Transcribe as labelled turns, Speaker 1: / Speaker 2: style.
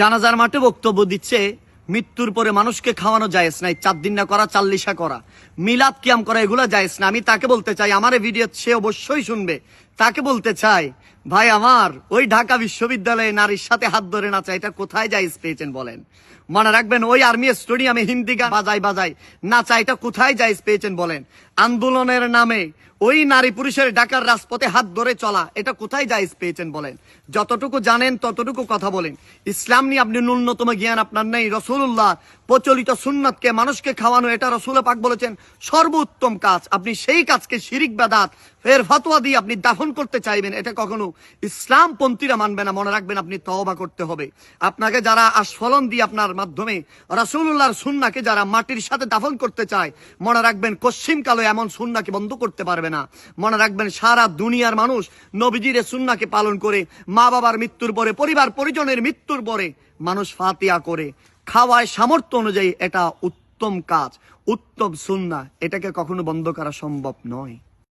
Speaker 1: জানাজার মাঠে বক্তব্য দিচ্ছে, মৃত্যুর পরে মানুষকে খাওয়ানো যায়স নাই, চার দিন না করা চাল্লিশা করা। মিলাদ কিয়াম করা এগুলো যায়স না। আমি তাকে বলতে চাই, আমার ভিডিও সে অবশ্যই শুনবে। তাকে বলতে চাই, ভাই আমার, ওই ঢাকা বিশ্ববিদ্যালয়ে নারীর সাথে হাত ধরে নাচা, এটা কোথায় যাইস পেয়েছেন বলেন? মনে রাখবেন, ওই আর্মি স্টেডিয়ামে হিন্দি গান বাজাই বাজাই নাচা, এটা কোথায় যাইস পেয়েছেন বলেন? আন্দোলনের নামে ওই নারী পুরুষের ডাকার রাজপথে হাত ধরে চলা, এটা কোথায় জায়েজ পেয়েছেন বলেন? যতটুকু জানেন, ততটুকু কথা বলেন। ইসলাম নিয়ে আপনি ন্যূনতম জ্ঞান আপনার নেই। রসুল্লাহ প্রচলিত সুন্নতকে মানুষকে খাওয়ানো, এটা রসুল পাক বলেছেন সর্বোত্তম কাজ। আপনি সেই কাজকে শিরিক বেদাত ফের ফতোয়া দিয়ে আপনি দাফন করতে চাইবেন, এটা কখনো ইসলাম পন্থীরা মানবে না। মনে রাখবেন আপনি তওবা করতে হবে। আপনাকে যারা আস্ফলন দিয়ে আপনার মাধ্যমে রাসূলুল্লাহর সুন্নাকে যারা মাটির সাথে দাফন করতে চায়, মনে রাখবেন কশ্চিম কালো এমন সুন্নাকে বন্ধ করতে পারবে না। মনে রাখবেন সারা দুনিয়ার মানুষ নবীজির সুন্নাকে পালন করে মা বাবার মৃত্যুর পরে, পরিবার পরিজনের মৃত্যুর পরে মানুষ ফাতিয়া করে। খাওয়ায় সামর্থ্য অনুযায়ী এটা উত্তম কাজ, উত্তম সুন্না এটাকে কখনো বন্ধ করা সম্ভব নয়।